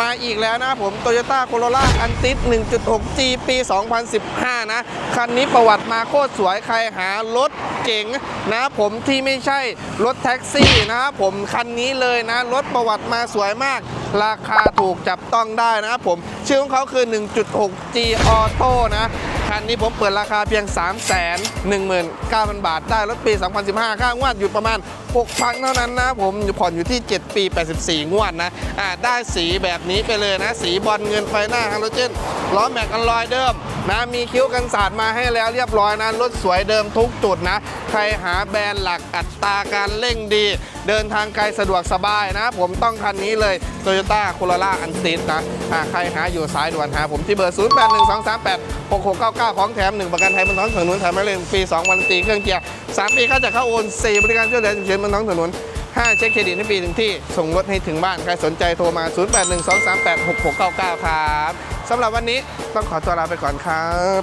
มาอีกแล้วนะผม Toyota Corolla a n t i s 1.6G ปี 2015 นะ คันนี้ประวัติมาโคตรสวยใครหารถเก๋งนะผมที่ไม่ใช่รถแท็กซี่นะผมคันนี้เลยนะ รถประวัติมาสวยมาก ราคาถูกจับต้องได้นะผม ชื่อของเขาคือ 1.6G Auto นะคันนี้ผมเปิดราคาเพียง 3 1 9 0 0 0 บาท ได้รถปี 2015 ค่างวดอยู่ประมาณ 6 ครั้งเท่านั้นนะผมผ่อนอยู่ที่ 7 ปี 84 งวดนะอ่าได้สีแบบนี้ไปเลยนะ สีบอลเงินไฟหน้าฮาโลเจนล้อแม็กกันลอยเดิม นะมีคิ้วกันสาดมาให้แล้วเรียบร้อยนะรถสวยเดิมทุกจุดนะ ใครหาแบรนด์หลักอัตราการเร่งดี เดินทางไกลสะดวกสบายนะ ผมต้องคันนี้เลย Toyota Corolla a n t i s นะอ่าใครหาอยู่สายด่วนหาผมที่เบอร์ 0 8 1 2 3 8 6 6 9 9 ของแถม 1 ประกันไทยบนท้องถนนแถมไม่เล่นฟรี2วันตีเครื่องเกียร์ 3 ปีค่าจากเข้าโอน 4 บริการช่วยเหลือฉุกเฉินบนท้องถนน 5เช็คเครดิตให้ฟรีถึงที่ ส่งรถให้ถึงบ้าน ใครสนใจโทรมา 0 8 1 2 3 8 6 6 9 9 ครับสำหรับวันนี้ต้องขอตัวลาไปก่อนครับ